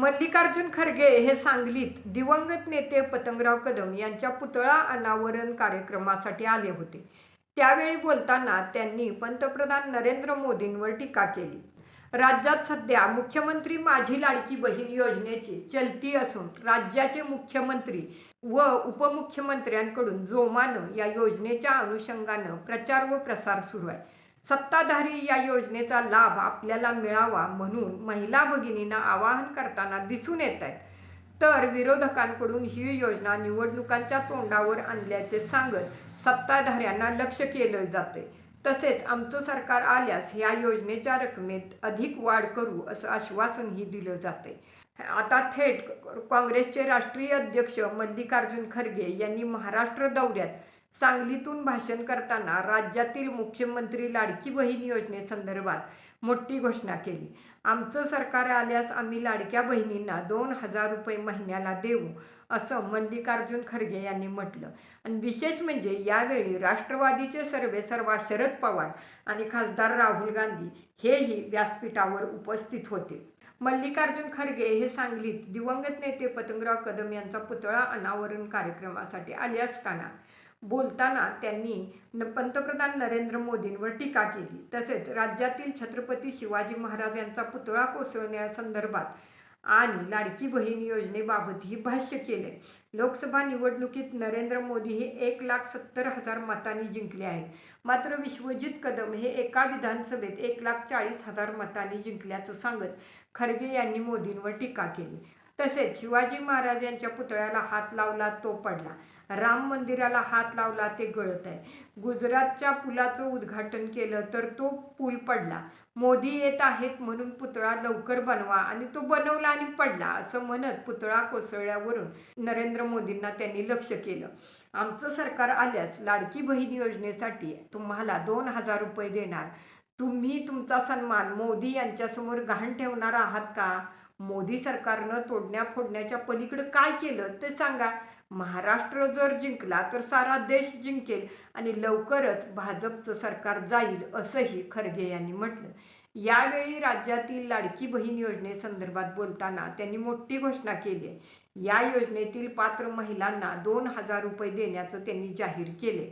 मल्लिकार्जुन खरगे हे सांगलीत दिवंगत नेते पतंगराव कदम यांच्या पुतळा अनावरण कार्यक्रमासाठी आले होते. त्यावेळी बोलताना त्यांनी पंतप्रधान नरेंद्र मोदींवर टीका केली. राज्यात सध्या मुख्यमंत्री माझी लाडकी बहीण योजनेची चलती असून राज्याचे मुख्यमंत्री व उपमुख्यमंत्र्यांकडून जोमानं या योजनेच्या अनुषंगानं प्रचार व प्रसार सुरू आहे. सत्ताधारी या योजनेचा लाभ आपल्याला मिळावा म्हणून महिला भगिनींना आवाहन करताना दिसून येत आहेत. तर विरोधकांकडून ही योजना निवडणुकांच्या तोंडावर आणल्याचे सांगत सत्ताधाऱ्यांना लक्ष केलं जाते तसेच आमचं सरकार आल्यास या योजनेच्या रकमेत अधिक वाढ करू असं आश्वासनही दिलं जाते आता थेट काँग्रेसचे राष्ट्रीय अध्यक्ष मल्लिकार्जुन खरगे यांनी महाराष्ट्र दौऱ्यात सांगलीतून भाषण करताना राज्यातील मुख्यमंत्री लाडकी बहीण योजनेसंदर्भात मोठी घोषणा केली. आमचं सरकार आल्यास आम्ही लाडक्या बहिणींना दोन हजार रुपये महिन्याला देऊ असं मल्लिकार्जुन खरगे यांनी म्हटलं. आणि विशेष म्हणजे यावेळी राष्ट्रवादीचे सर्वे सर्वा शरद पवार आणि खासदार राहुल गांधी हेही व्यासपीठावर उपस्थित होते. मल्लिकार्जुन खरगे हे सांगलीत दिवंगत नेते पतंगराव कदम यांचा पुतळा अनावरण कार्यक्रमासाठी आले असताना बोलताना त्यांनी न पंतप्रधान नरेंद्र मोदींवर टीका केली. तसेच राज्यातील छत्रपती शिवाजी महाराज यांचा पुतळा कोसळण्यासंदर्भात आणि लाडकी बहीण योजनेबाबतही भाष्य केले लोकसभा निवडणुकीत नरेंद्र मोदी हे एक लाख सत्तर हजार मतांनी जिंकले आहेत. मात्र विश्वजित कदम हे एका विधानसभेत एक लाख चाळीस हजार मतांनी जिंकल्याचं सांगत खरगे यांनी मोदींवर टीका केली. तसेच शिवाजी महाराज यांच्या पुतळ्याला हात लावला तो पडला. राम मंदिराला हात लावला ते गळत आहे. गुजरातच्या पुलाचं उद्घाटन केलं तर तो पूल पडला. मोदी येत आहेत म्हणून पुतळा लवकर बनवा आणि तो बनवला आणि पडला असं म्हणत पुतळा कोसळल्यावरून नरेंद्र मोदींना त्यांनी लक्ष केलं. आमचं सरकार आल्यास लाडकी बहीण योजनेसाठी तुम्हाला दोन हजार रुपये देणार. तुम्ही तुमचा सन्मान मोदी यांच्यासमोर घाण ठेवणार आहात का? मोदी सरकारनं तोडण्या फोडण्याच्या पलीकडे काय केलं ते सांगा. महाराष्ट्र जर जिंकला तर सारा देश जिंकेल आणि लवकरच भाजपचं सरकार जाईल असंही खरगे यांनी म्हटलं. यावेळी राज्यातील लाडकी बहीण योजनेसंदर्भात बोलताना त्यांनी मोठी घोषणा केली आहे. या योजनेतील पात्र महिलांना दोन हजार रुपये देण्याचं त्यांनी जाहीर केले